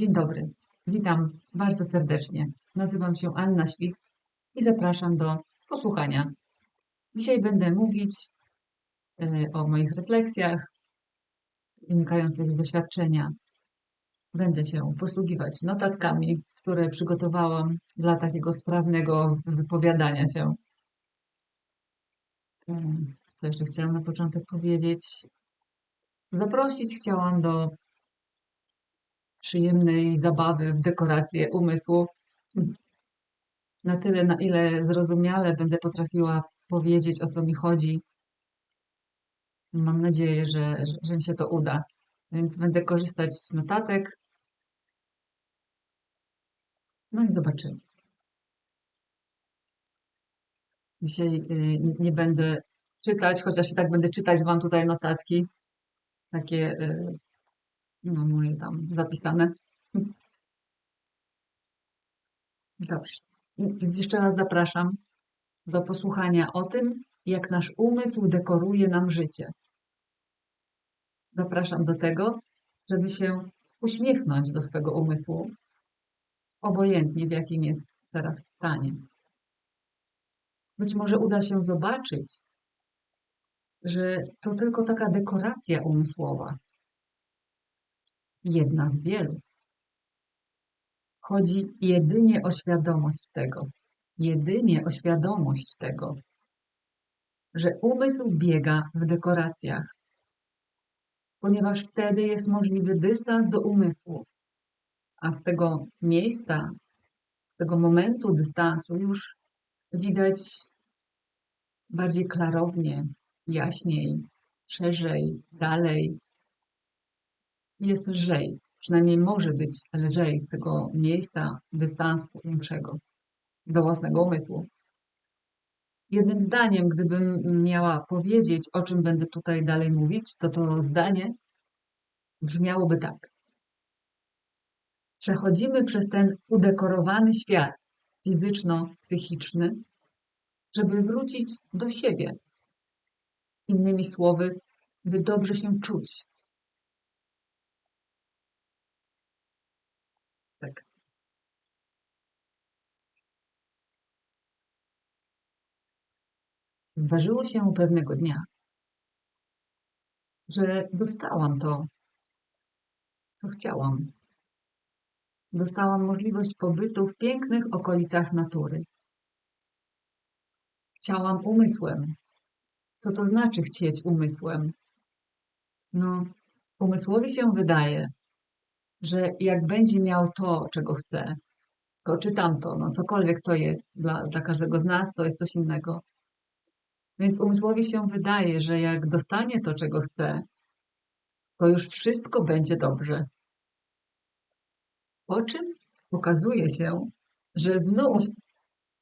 Dzień dobry, witam bardzo serdecznie. Nazywam się Anna Świst i zapraszam do posłuchania. Dzisiaj będę mówić e, o moich refleksjach wynikających z doświadczenia. Będę się posługiwać notatkami, które przygotowałam dla takiego sprawnego wypowiadania się. E, Co jeszcze chciałam na początek powiedzieć? Zaprosić chciałam do przyjemnej zabawy w dekorację umysłu. Na tyle, na ile zrozumiale będę potrafiła powiedzieć, o co mi chodzi. Mam nadzieję, że, że, mi się to uda. Więc będę korzystać z notatek. No i zobaczymy. Dzisiaj y, nie będę czytać, chociaż i tak będę czytać Wam tutaj notatki. Takie y, no moje tam zapisane. Dobrze. Więc jeszcze raz zapraszam do posłuchania o tym, jak nasz umysł dekoruje nam życie. Zapraszam do tego, żeby się uśmiechnąć do swego umysłu, obojętnie w jakim jest teraz stanie. Być może uda się zobaczyć, że to tylko taka dekoracja umysłowa, jedna z wielu. Chodzi jedynie o świadomość tego, jedynie o świadomość tego, że umysł biega w dekoracjach, ponieważ wtedy jest możliwy dystans do umysłu, a z tego miejsca, z tego momentu dystansu już widać bardziej klarownie, jaśniej, szerzej, dalej, jest lżej. Przynajmniej może być lżej z tego miejsca dystansu większego do własnego umysłu. Jednym zdaniem, gdybym miała powiedzieć, o czym będę tutaj dalej mówić, to to zdanie brzmiałoby tak. Przechodzimy przez ten udekorowany świat fizyczno-psychiczny, żeby wrócić do siebie. Innymi słowy, by dobrze się czuć, Tak. Zdarzyło się pewnego dnia, że dostałam to, co chciałam. Dostałam możliwość pobytu w pięknych okolicach natury. Chciałam umysłem. Co to znaczy chcieć umysłem? No, umysłowi się wydaje, że jak będzie miał to, czego chce, to czy tamto, no cokolwiek to jest, dla, dla każdego z nas to jest coś innego. Więc umysłowi się wydaje, że jak dostanie to, czego chce, to już wszystko będzie dobrze. Po czym okazuje się, że znów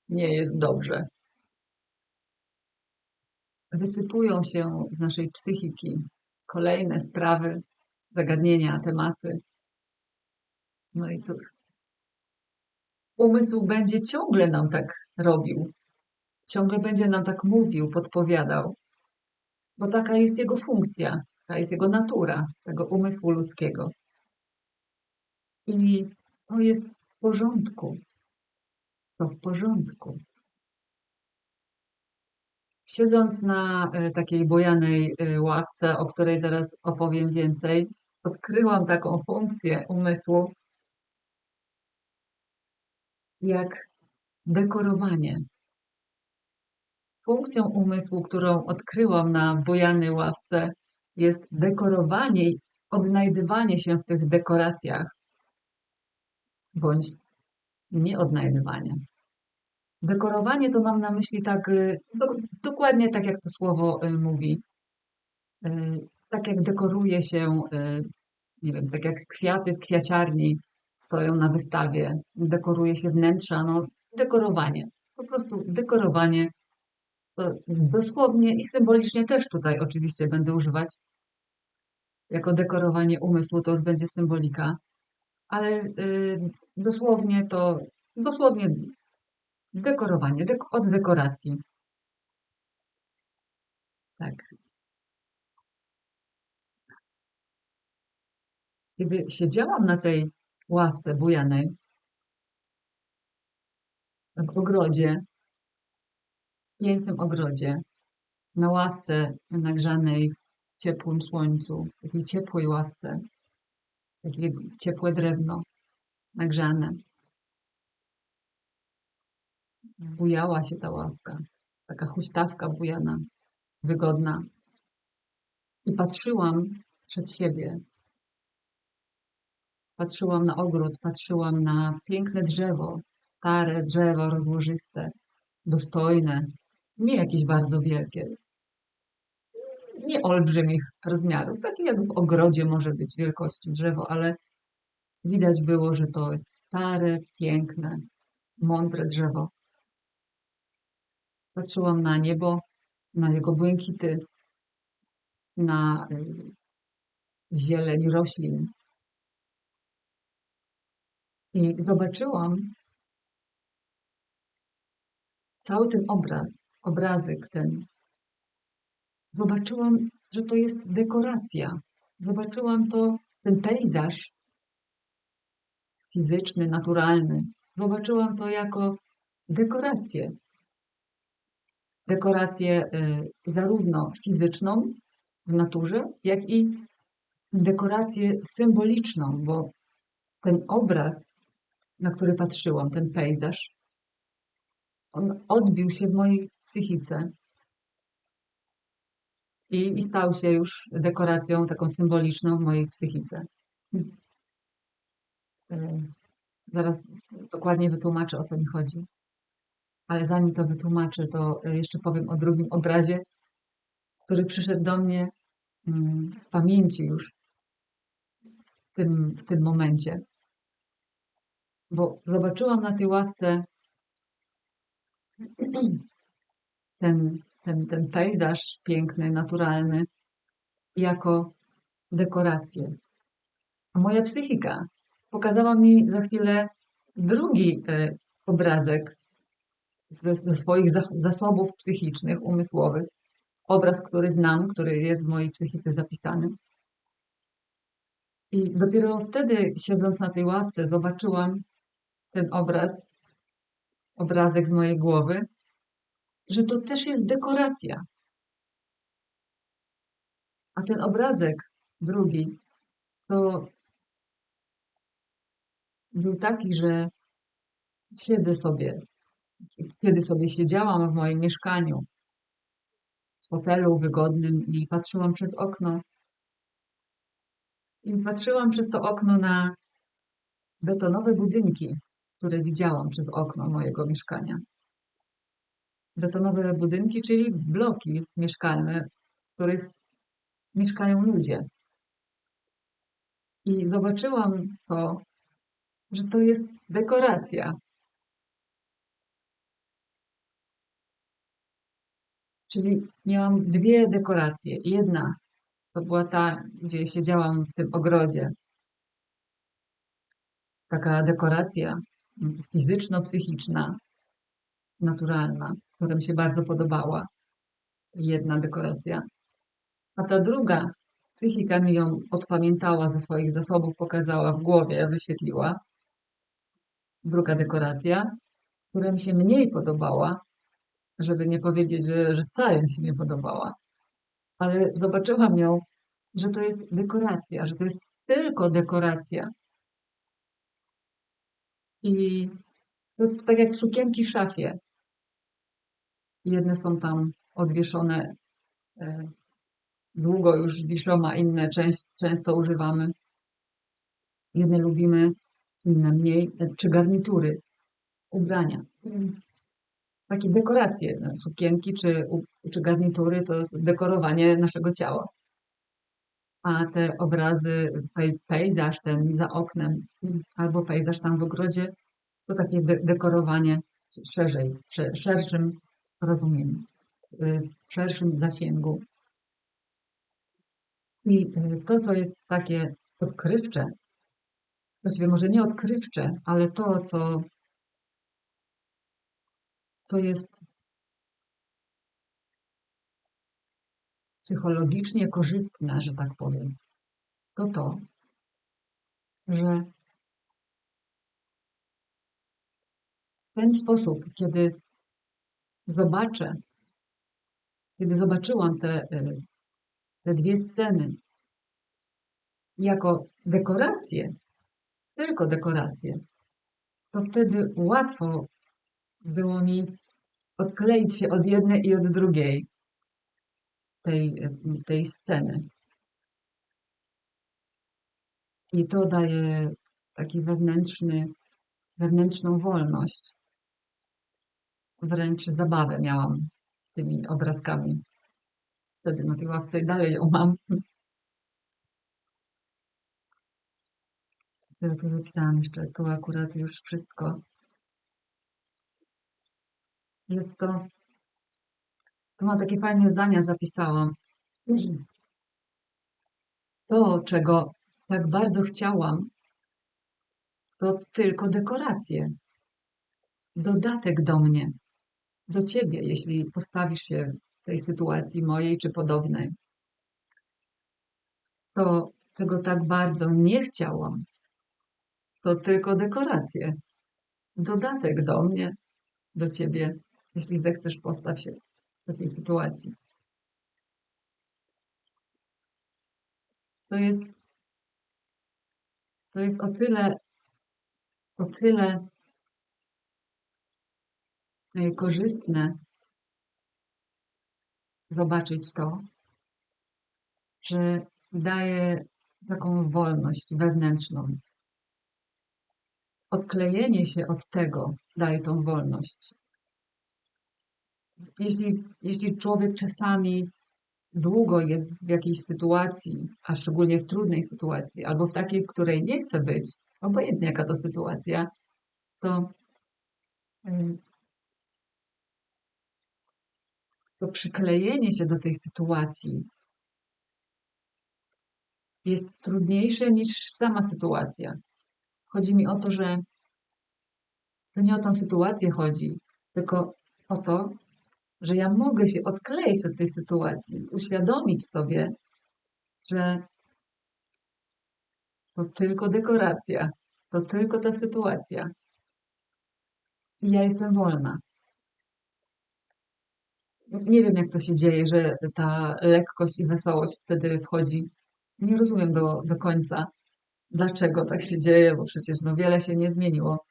nie jest dobrze. Wysypują się z naszej psychiki kolejne sprawy, zagadnienia, tematy, no i cóż, umysł będzie ciągle nam tak robił, ciągle będzie nam tak mówił, podpowiadał, bo taka jest jego funkcja, taka jest jego natura, tego umysłu ludzkiego. I to jest w porządku. To w porządku. Siedząc na e, takiej bojanej e, ławce, o której zaraz opowiem więcej, odkryłam taką funkcję umysłu, jak dekorowanie. Funkcją umysłu, którą odkryłam na bojanej ławce, jest dekorowanie i odnajdywanie się w tych dekoracjach, bądź nie odnajdywanie. Dekorowanie to mam na myśli tak, y, do, dokładnie tak, jak to słowo y, mówi. Y, tak jak dekoruje się, nie wiem, tak jak kwiaty w kwiaciarni, stoją na wystawie, dekoruje się wnętrza, no dekorowanie, po prostu dekorowanie. Dosłownie i symbolicznie też tutaj oczywiście będę używać. Jako dekorowanie umysłu to już będzie symbolika, ale y, dosłownie to, dosłownie dekorowanie, dek od dekoracji. Tak. Kiedy siedziałam na tej ławce bujanej w ogrodzie, pięknym ogrodzie, na ławce nagrzanej w ciepłym słońcu, takiej ciepłej ławce, takie ciepłe drewno nagrzane. Bujała się ta ławka, taka huśtawka bujana, wygodna. I patrzyłam przed siebie. Patrzyłam na ogród, patrzyłam na piękne drzewo, stare drzewo rozłożyste, dostojne, nie jakieś bardzo wielkie, nie olbrzymich rozmiarów, takie jak w ogrodzie może być wielkości drzewo, ale widać było, że to jest stare, piękne, mądre drzewo. Patrzyłam na niebo, na jego błękity, na y, zieleń roślin. I zobaczyłam cały ten obraz, obrazek ten. Zobaczyłam, że to jest dekoracja. Zobaczyłam to, ten pejzaż fizyczny, naturalny. Zobaczyłam to jako dekorację. Dekorację y, zarówno fizyczną w naturze, jak i dekorację symboliczną, bo ten obraz, na który patrzyłam, ten pejzaż, on odbił się w mojej psychice i, i stał się już dekoracją taką symboliczną w mojej psychice. Y, zaraz dokładnie wytłumaczę, o co mi chodzi. Ale zanim to wytłumaczę, to y, jeszcze powiem o drugim obrazie, który przyszedł do mnie mm, z pamięci już w tym, w tym momencie. Bo zobaczyłam na tej ławce ten, ten, ten pejzaż piękny, naturalny, jako dekorację. A moja psychika pokazała mi za chwilę drugi e, obrazek ze, ze swoich zasobów psychicznych, umysłowych. Obraz, który znam, który jest w mojej psychice zapisany. I dopiero wtedy, siedząc na tej ławce, zobaczyłam ten obraz, obrazek z mojej głowy, że to też jest dekoracja. A ten obrazek drugi to był taki, że siedzę sobie, kiedy sobie siedziałam w moim mieszkaniu, w fotelu wygodnym i patrzyłam przez okno. I patrzyłam przez to okno na betonowe budynki, które widziałam przez okno mojego mieszkania. Betonowe budynki, czyli bloki mieszkalne, w których mieszkają ludzie. I zobaczyłam to że to jest dekoracja. Czyli miałam dwie dekoracje. Jedna to była ta, gdzie siedziałam w tym ogrodzie. Taka dekoracja fizyczno-psychiczna, naturalna, która mi się bardzo podobała. Jedna dekoracja. A ta druga, psychika mi ją odpamiętała ze swoich zasobów, pokazała w głowie, wyświetliła druga dekoracja, która mi się mniej podobała, żeby nie powiedzieć, że, że wcale mi się nie podobała. Ale zobaczyłam ją, że to jest dekoracja, że to jest tylko dekoracja. I to, to tak jak sukienki w szafie. Jedne są tam odwieszone e, długo już wiszą, a inne część, często używamy. Jedne lubimy inne mniej, czy garnitury, ubrania. Takie dekoracje, no, sukienki czy, czy garnitury to dekorowanie naszego ciała. A te obrazy, pejzaż ten za oknem albo pejzaż tam w ogrodzie, to takie de dekorowanie szerzej, szerszym rozumieniu, w szerszym zasięgu. I y, to, co jest takie odkrywcze właściwie może nie odkrywcze, ale to, co, co jest psychologicznie korzystne, że tak powiem, to to, że w ten sposób, kiedy zobaczę, kiedy zobaczyłam te, y, te dwie sceny jako dekoracje, tylko dekoracje, to wtedy łatwo było mi odkleić się od jednej i od drugiej tej, tej sceny. I to daje taki wewnętrzny, wewnętrzną wolność. Wręcz zabawę miałam tymi obrazkami. Wtedy na tej ławce i dalej ją mam. Co ja tu zapisałam jeszcze? Tu akurat już wszystko. Jest to... Tu mam takie fajne zdania zapisałam. To, czego tak bardzo chciałam, to tylko dekoracje. Dodatek do mnie, do ciebie, jeśli postawisz się w tej sytuacji mojej czy podobnej. To, czego tak bardzo nie chciałam, to tylko dekoracje. Dodatek do mnie, do ciebie, jeśli zechcesz postaw się takiej sytuacji. To jest, to jest o tyle, o tyle e, korzystne zobaczyć to, że daje taką wolność wewnętrzną. Odklejenie się od tego daje tą wolność. Jeśli, jeśli człowiek czasami długo jest w jakiejś sytuacji, a szczególnie w trudnej sytuacji, albo w takiej, w której nie chce być, obojętnie jaka to sytuacja, to, to przyklejenie się do tej sytuacji jest trudniejsze niż sama sytuacja. Chodzi mi o to, że to nie o tą sytuację chodzi, tylko o to, że ja mogę się odkleić od tej sytuacji, uświadomić sobie, że to tylko dekoracja, to tylko ta sytuacja. I ja jestem wolna. Nie wiem, jak to się dzieje, że ta lekkość i wesołość wtedy wchodzi. Nie rozumiem do, do końca, dlaczego tak się dzieje, bo przecież no wiele się nie zmieniło.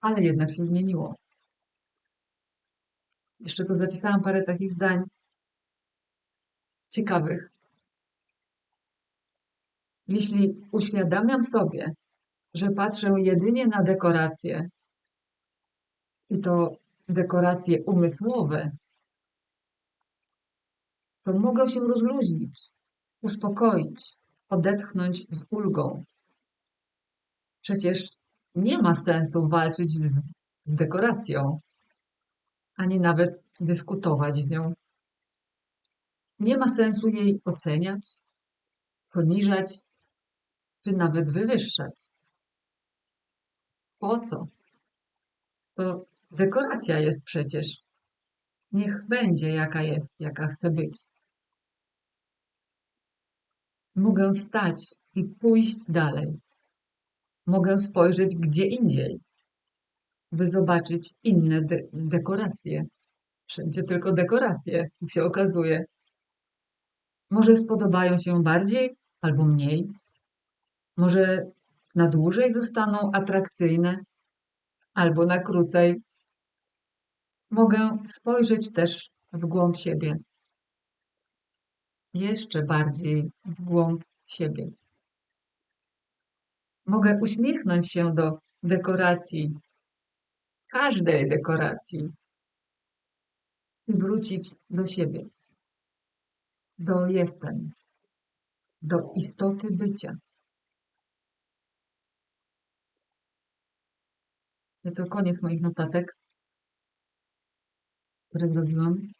Ale jednak się zmieniło. Jeszcze tu zapisałam parę takich zdań ciekawych. Jeśli uświadamiam sobie, że patrzę jedynie na dekoracje i to dekoracje umysłowe, to mogę się rozluźnić, uspokoić, odetchnąć z ulgą. Przecież nie ma sensu walczyć z dekoracją ani nawet dyskutować z nią. Nie ma sensu jej oceniać, poniżać, czy nawet wywyższać. Po co? To dekoracja jest przecież. Niech będzie jaka jest, jaka chce być. Mogę wstać i pójść dalej. Mogę spojrzeć gdzie indziej by zobaczyć inne de dekoracje. Wszędzie tylko dekoracje, jak się okazuje. Może spodobają się bardziej albo mniej. Może na dłużej zostaną atrakcyjne, albo na krócej. Mogę spojrzeć też w głąb siebie. Jeszcze bardziej w głąb siebie. Mogę uśmiechnąć się do dekoracji każdej dekoracji wrócić do siebie, do jestem, do istoty bycia. To koniec moich notatek, które zrobiłam.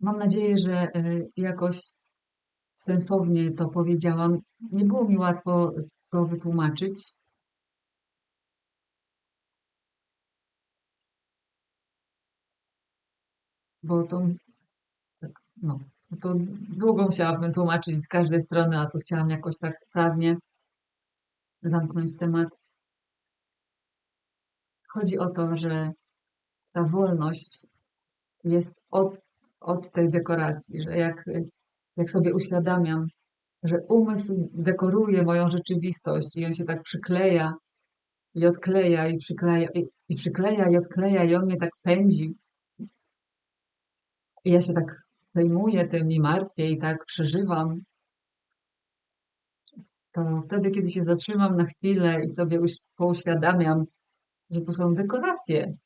Mam nadzieję, że e, jakoś sensownie to powiedziałam. Nie było mi łatwo to wytłumaczyć, bo to, tak, no, to długo musiałabym tłumaczyć z każdej strony, a tu chciałam jakoś tak sprawnie zamknąć temat. chodzi o to, że ta wolność jest od, od tej dekoracji, że jak, jak sobie uświadamiam, że umysł dekoruje moją rzeczywistość i on się tak przykleja i odkleja i przykleja i, i przykleja i odkleja i on mnie tak pędzi. Ja się tak przejmuję tym i martwię i tak przeżywam. To wtedy, kiedy się zatrzymam na chwilę i sobie uś- pouświadamiam, że to są dekoracje,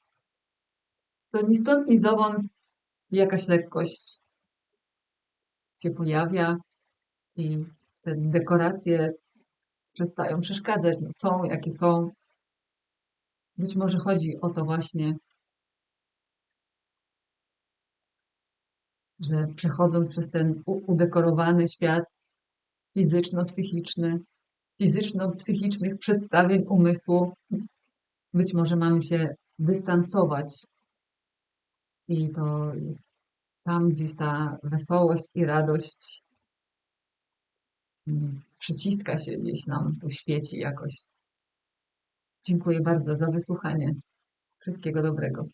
to ni stąd, ni zowąd jakaś lekkość się pojawia i te dekoracje przestają przeszkadzać. No, są jakie są. Być może chodzi o to właśnie, że przechodząc przez ten udekorowany świat fizyczno-psychiczny, fizyczno-psychicznych przedstawień umysłu, być może mamy się dystansować. I to jest tam gdzieś ta wesołość i radość mm, przyciska się gdzieś nam, tu świeci jakoś. Dziękuję bardzo za wysłuchanie. Wszystkiego dobrego.